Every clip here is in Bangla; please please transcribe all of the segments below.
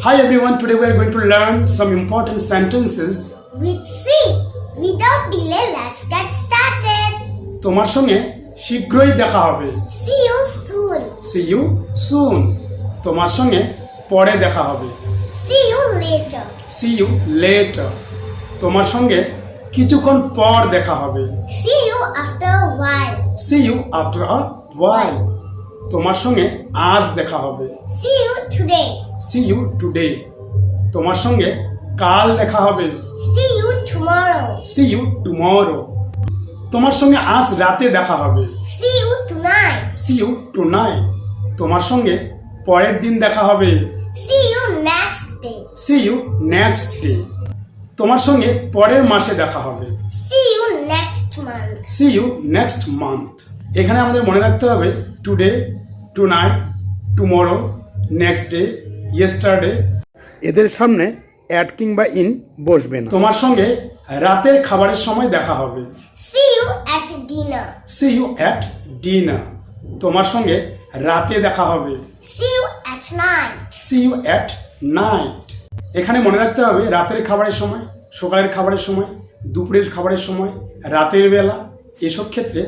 Hi everyone, today we are going to learn some important sentences. with C. Without delay, let's get started. তোমার সঙ্গে শীঘ্রই দেখা হবে See you soon. See you soon তোমার সঙ্গে পরে দেখা হবে See you later. See you later তোমার সঙ্গে কিছুক্ষণ পর দেখা হবে See you after a while. See you after a while তোমার সঙ্গে আজ দেখা হবে See you today. See you today তোমার সঙ্গে কাল দেখা হবে See you tomorrow. See you tomorrow তোমার সঙ্গে আজ রাতে দেখা হবে See you tonight. See you tonight তোমার সঙ্গে পরের দিন দেখা হবে See you next day. See you next day তোমার সঙ্গে পরের মাসে দেখা হবে See you next month. See you next month এখানে আমাদের মনে রাখতে হবে today tonight tomorrow next day yesterday এদের সামনে অ্যাড কিংবা ইন বসবে না। তোমার সঙ্গে রাতের খাবারের সময় দেখা হবে। See you at dinner. See you at dinner তোমার সঙ্গে রাতে দেখা হবে। See you at night. See you at night এখানে মনে রাখতে হবে রাতের খাবারের সময় সকালের খাবারের সময় দুপুরের খাবারের সময় রাতের বেলা এসব ক্ষেত্রে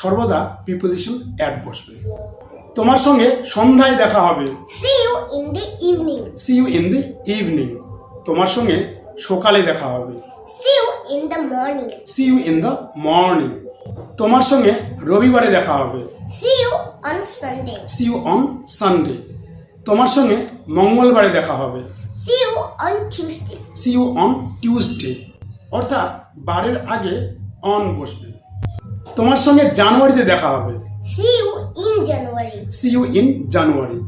সর্বদা প্রিপোজিশন অ্যাড বসবে। তোমার সঙ্গে সন্ধ্যায় দেখা হবে। See you in the evening. See you in the evening তোমার সঙ্গে সকালে দেখা হবে। See you in the morning. See you in the morning তোমার সঙ্গে রবিবারে দেখা হবে। See you on Sunday. See you on Sunday তোমার সঙ্গে মঙ্গলবারে দেখা হবে। See you on Tuesday. See you on Tuesday অর্থাৎ বারের আগে অন বসবে। তোমার সঙ্গে জানুয়ারিতে দেখা হবে। See you in January. See you in January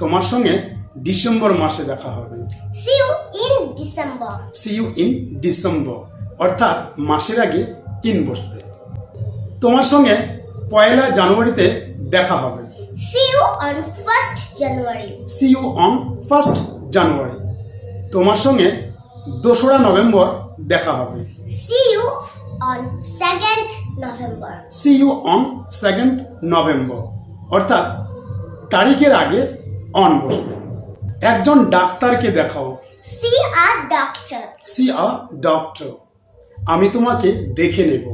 তোমার সঙ্গে ডিসেম্বর মাসে দেখা হবে। See you in December. See you in December অর্থাৎ মাসের আগে ইন বসবে। তোমার সঙ্গে পয়লা জানুয়ারিতে দেখা হবে। See you on 1st January. See you on first January তোমার সঙ্গে দোসরা নভেম্বর দেখা হবে। See you on 2nd November. See you on second November অর্থাৎ তারিখের আগে অন বসবে। একজন ডাক্তারকে দেখাও। সি a doctor. See a doctor আমি তোমাকে দেখে নেব।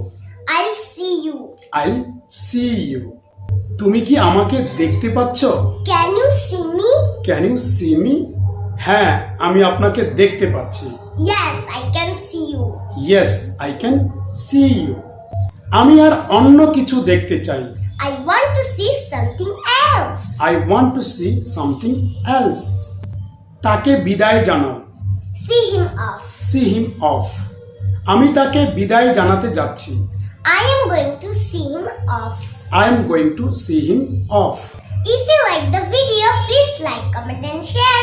I see you I see you তুমি কি আমাকে দেখতে পাচ্ছ? Can you see me? Can you see me হ্যাঁ আমি আপনাকে দেখতে পাচ্ছি। Yes, I can see you. Yes I can see you আমি আর অন্য কিছু দেখতে চাই। I want to see something else I want to see something else তাকে বিদায় জানাও। See him off see him off আমি তাকে বিদায় জানাতে যাচ্ছি। I am going to see him off I am going to see him off if you like the video please like comment and share